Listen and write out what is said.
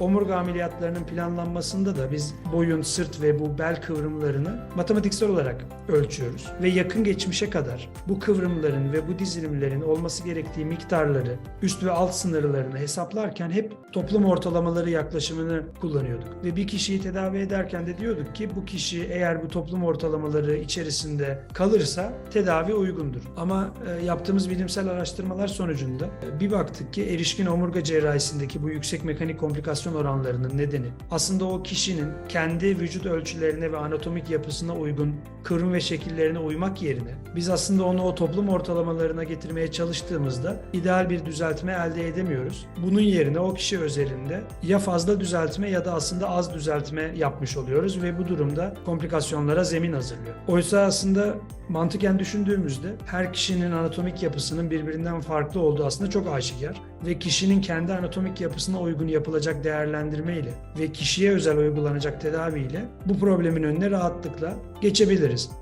omurga ameliyatlarının planlanmasında da biz boyun, sırt ve bu bel kıvrımlarını matematiksel olarak ölçüyoruz. Ve yakın geçmişe kadar bu kıvrımların ve bu dizilimlerin olması gerektiği miktarları, üst ve alt sınırlarını hesaplarken hep toplum ortalamaları yaklaşımını kullanıyorduk. Ve bir kişiyi tedavi ederken de diyorduk ki bu kişi eğer bu toplum ortalamaları içerisinde kalırsa tedavi uygundur. Ama e, yaptığımız bilimsel araştırmalar sonucunda e, bir baktık ki erişkin omurga cerrahisindeki bu yüksek mekanik komplikasyon oranlarının nedeni aslında o kişinin kendi vücut ölçülerine ve anatomik yapısına uygun kıvrım ve şekillerine uymak yerine biz aslında onu o toplum ortalamalarına getirmeye çalıştığımızda ideal bir düzeltme elde edemiyoruz. Bunun yerine o kişi özelinde ya fazla düzeltme ya da aslında az düzeltme yapmış oluyoruz ve bu durumda komplikasyonlara zemin hazırlıyor. Oysa aslında mantıken düşündüğümüzde her kişinin anatomik yapısının birbirinden farklı olduğu aslında çok aşikar ve kişinin kendi anatomik yapısına uygun yapılacak değerlendirme ile ve kişiye özel uygulanacak tedavi ile bu problemin önüne rahatlıkla geçebiliriz.